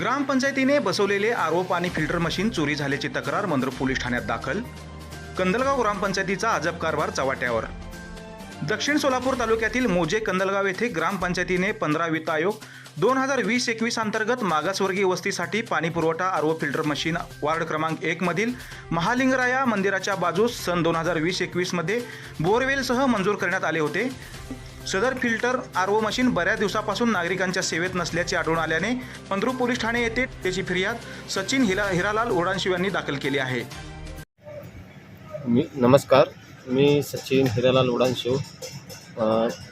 ग्रामपंचायतीने बसवलेले आरो पाणी फिल्टर मशीन चोरी झाल्याची तक्रार मंद्र पोलीस ठाण्यात दाखल. कंदलगाव ग्रामपंचायतीचा अजब कारभार चव्हाट्यावर. दक्षिण सोलापूर तालुक्यातील मोजे कंदलगाव येथे ग्रामपंचायतीने पंधरा वित्त आयोग दोन हजार वीस एकवीस अंतर्गत मागासवर्गीय वस्तीसाठी पाणी पुरवठा आरो फिल्टर मशीन वार्ड क्रमांक एक मधील महालिंगराया मंदिराच्या बाजूस सन दोन हजार वीस एकवीसमध्ये बोरवेलसह मंजूर करण्यात आले होते. सदर फिल्टर आरओ मशीन बऱ्याच दिवसापासून नागरिकांच्या सेवेत नसल्याचे आढळून आल्याने पंधरू पोलीस ठाणे येथे त्याची फिर्याद सचिन हिरा हिरालाल ओडानशिव यांनी दाखल केली आहे. मी नमस्कार. मी सचिन हिरालाल उडानशिव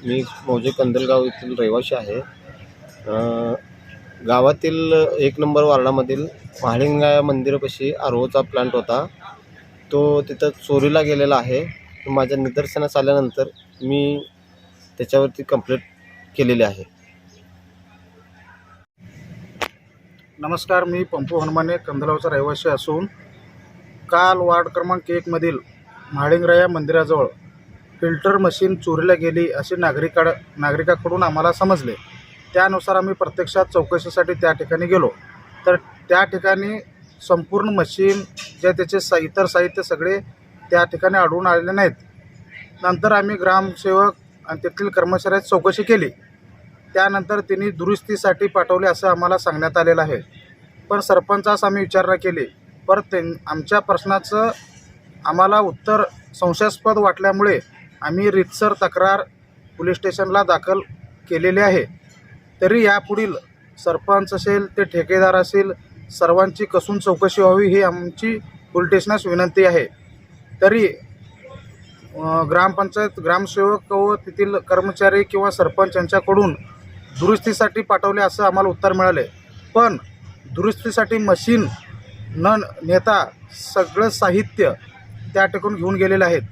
मी मौजे कंदलगाव येथील रहिवाशी आहे. गावातील एक नंबर वार्डामधील महालिंगाया मंदिरापाशी आरोचा प्लांट होता. तो तिथं चोरीला गेलेला आहे. माझ्या निदर्शनास आल्यानंतर मी त्याच्यावरती कंप्लेंट केलेली आहे. नमस्कार मी पंपू हनुमाने कंदलावचा रहिवासी असून काल वार्ड क्रमांक एकमधील म्हाळिंगराया मंदिराजवळ फिल्टर मशीन चोरीला गेली असे नागरिकाड नागरिकाकडून आम्हाला समजले. त्यानुसार आम्ही प्रत्यक्षात चौकशीसाठी त्या ठिकाणी गेलो. तर त्या ठिकाणी संपूर्ण मशीन जे त्याचे सा इतर साहित्य सगळे त्या ठिकाणी आढळून आलेले नाहीत. नंतर आम्ही ग्रामसेवक आणि तेथील कर्मचाऱ्यात चौकशी केली. त्यानंतर त्यांनी दुरुस्तीसाठी पाठवले असं आम्हाला सांगण्यात आलेलं आहे. पण सरपंचास आम्ही विचारणा केली. परत ते आमच्या प्रश्नाचं आम्हाला उत्तर संशयास्पद वाटल्यामुळे आम्ही रितसर तक्रार पोलीस स्टेशनला दाखल केलेली आहे. तरी यापुढील सरपंच असेल ते ठेकेदार असेल सर्वांची कसून चौकशी व्हावी ही आमची पोलीस स्टेशनास विनंती आहे. तरी ग्रामपंचायत ग्रामसेवक व तेथील कर्मचारी किंवा सरपंच यांच्याकडून दुरुस्तीसाठी पाठवले असं आम्हाला उत्तर मिळाले. पण दुरुस्तीसाठी मशीन न नेता सगळं साहित्य त्या ठिकाणी घेऊन गेलेले आहेत.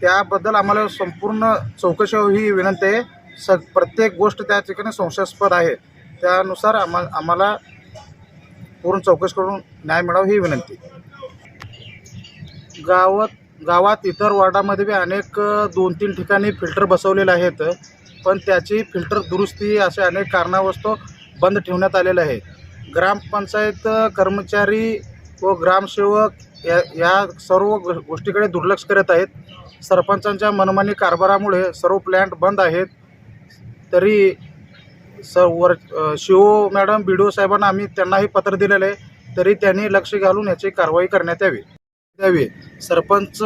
त्याबद्दल आम्हाला संपूर्ण चौकशी ही विनंती आहे. स प्रत्येक गोष्ट त्या ठिकाणी संशयास्पद आहे. त्यानुसार आम्हा आम्हाला पूर्ण चौकशी करून न्याय मिळावा ही विनंती. गावात गावात इतर वार्डामध्ये बी अनेक दोन तीन ठिकाणी फिल्टर बसवलेले आहेत. पण त्याची फिल्टर दुरुस्ती असे अनेक कारणावस्तव बंद ठेवण्यात आलेलं आहे. ग्रामपंचायत कर्मचारी व ग्रामसेवक या या सर्व गोष्टीकडे दुर्लक्ष करत आहेत. सरपंचांच्या मनमानी कारभारामुळे सर्व प्लॅन्ट बंद आहेत. तरी स वर शिओ मॅडम बी डी ओ साहेबांना आम्ही त्यांनाही पत्र दिलेलं आहे. तरी त्यांनी लक्ष घालून याची कारवाई करण्यात यावी. द्यावी. सरपंच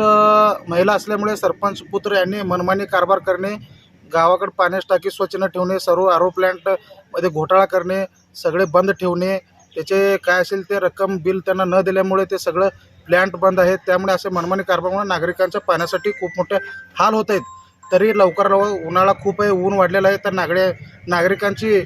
महिला असल्यामुळे सरपंच पुत्र यांनी मनमानी कारभार करणे गावाकडे पाण्याची टाकी स्वच्छ न ठेवणे सर्व आरो प्लॅन्टमध्ये घोटाळा करणे सगळे बंद ठेवणे त्याचे काय असेल ते रक्कम बिल त्यांना न दिल्यामुळे ते सगळं प्लॅन्ट बंद आहेत. त्यामुळे असे मनमानी कारभारामुळे नागरिकांच्या पाण्यासाठी खूप मोठे हाल होत आहेत. तरी लवकर लवकर उन्हाळा खूप आहे ऊन वाढलेलं आहे तर नागरे नागरिकांची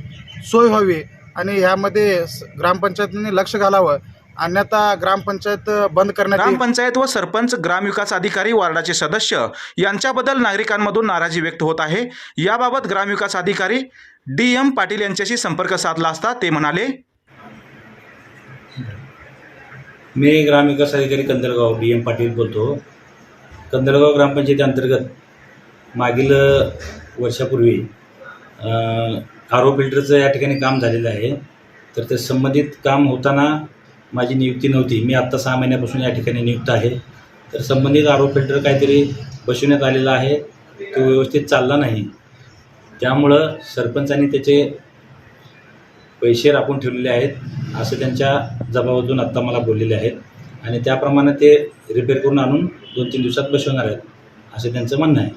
सोय व्हावी आणि ह्यामध्ये स- ग्रामपंचायतीने लक्ष घालावं. अन्यथा ग्रामपंचायत बंद करण्यात ग्रामपंचायत व सरपंच ग्रामविकास अधिकारी वार्डाचे सदस्य यांच्याबद्दल नागरिकांमधून नाराजी व्यक्त होत आहे. याबाबत ग्रामविकास अधिकारी डी एम पाटील यांच्याशी संपर्क साधला असता ते म्हणाले मी ग्रामविकास अधिकारी कंदळगाव डी एम पाटील बोलतो. कंदळगाव ग्रामपंचायती अंतर्गत मागील वर्षापूर्वी आरो फिल्टरचं या ठिकाणी काम झालेलं आहे. तर ते संबंधित काम होताना माझी नियुक्ती नव्हती. मी आत्ता सहा महिन्यापासून या ठिकाणी नियुक्त आहे. तर संबंधित आरो फिल्टर काहीतरी बसवण्यात आलेला आहे. तो व्यवस्थित चालला नाही. त्यामुळं सरपंचांनी त्याचे पैसे राखून ठेवलेले आहेत असं त्यांच्या जबाबातून आत्ता मला बोललेले आहेत. आणि त्याप्रमाणे ते रिपेअर करून आणून दोन तीन दिवसात बसवणार आहेत असं त्यांचं म्हणणं आहे.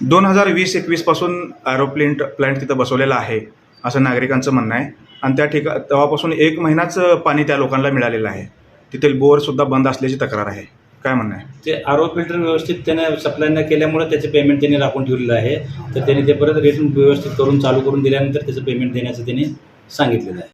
दोन हजार वीस एकवीसपासून एरोप्लेन प्लॅन्ट तिथं बसवलेला आहे असं नागरिकांचं म्हणणं आहे. आणि त्या ठिका तेव्हापासून एक महिनाच पाणी त्या लोकांना मिळालेलं आहे. तिथील बोरसुद्धा बंद असल्याची तक्रार आहे. काय म्हणणं आहे? ते आरो फिल्टर व्यवस्थित त्याने सप्लाय न केल्यामुळे त्याचे पेमेंट त्यांनी राखून ठेवलेलं आहे. तर त्यांनी ते परत रेट व्यवस्थित करून चालू करून दिल्यानंतर त्याचं पेमेंट देण्याचं त्यांनी सांगितलेलं आहे.